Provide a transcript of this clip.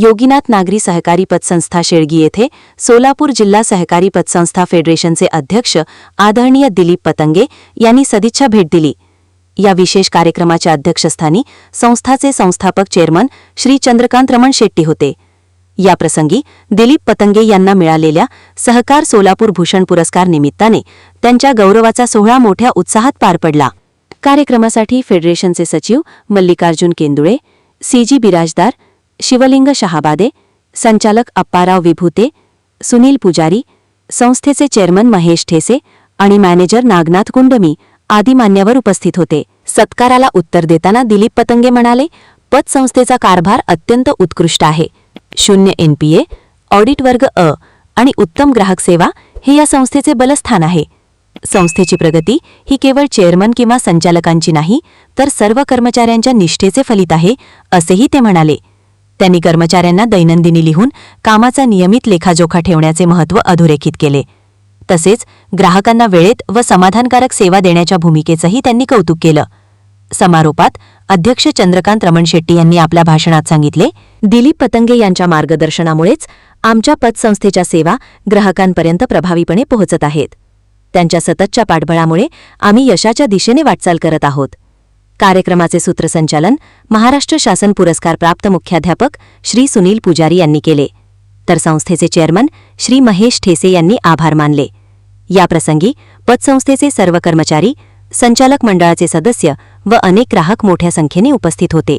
योगीनाथ नागरी सहकारी पतसंस्था शेळगी येथे सोलापूर जिल्हा सहकारी पतसंस्था फेडरेशनचे अध्यक्ष आदरणीय दिलीप पतंगे यांनी सदिच्छा भेट दिली. या विशेष कार्यक्रमाच्या अध्यक्षस्थानी संस्थाचे संस्थापक चेअरमन श्री चंद्रकांत रमण शेट्टी होते. याप्रसंगी दिलीप पतंगे यांना मिळालेल्या सहकार सोलापूर भूषण पुरस्कार निमित्ताने त्यांच्या गौरवाचा सोहळा मोठ्या उत्साहात पार पडला. कार्यक्रमासाठी फेडरेशनचे सचिव मल्लिकार्जुन केंदुळे सीजी बिराजदार शिवलिंग शहाबादे संचालक अप्पाराव विभूते सुनील पुजारी संस्थेचे चेअरमन महेश ठेसे आणि मॅनेजर नागनाथ गुंडमी आदी मान्यवर उपस्थित होते. सत्काराला उत्तर देताना दिलीप पतंगे म्हणाले पतसंस्थेचा कारभार अत्यंत उत्कृष्ट आहे. शून्य एनपीए ऑडिट वर्ग अ आणि उत्तम ग्राहक सेवा हे या संस्थेचे बलस्थान आहे. संस्थेची प्रगती ही केवळ चेअरमन किंवा संचालकांची नाही तर सर्व कर्मचाऱ्यांच्या निष्ठेचे फलित आहे असेही ते म्हणाले. त्यांनी कर्मचाऱ्यांना दैनंदिनी लिहून कामाचा नियमित लेखाजोखा ठेवण्याचे महत्त्व अधोरेखित केले. तसेच ग्राहकांना वेळेत व समाधानकारक सेवा देण्याच्या भूमिकेचंही त्यांनी कौतुक केलं. समारोपात अध्यक्ष चंद्रकांत रमण शेट्टी यांनी आपल्या भाषणात सांगितले दिलीप पतंगे यांच्या मार्गदर्शनामुळेच आमच्या पतसंस्थेच्या सेवा ग्राहकांपर्यंत प्रभावीपणे पोहोचत आहेत. त्यांच्या सततच्या पाठबळामुळे आम्ही यशाच्या दिशेने वाटचाल करत आहोत. कार्यक्रमाचे सूत्रसंचालन महाराष्ट्र शासन पुरस्कार प्राप्त मुख्याध्यापक श्री सुनील पुजारी यांनी केले. तर संस्थेचे चेअरमन श्री महेश ठेसे यांनी आभार मानले. याप्रसंगी पतसंस्थेचे सर्व कर्मचारी संचालक मंडळाचे सदस्य व अनेक ग्राहक मोठ्या संख्येने उपस्थित होते.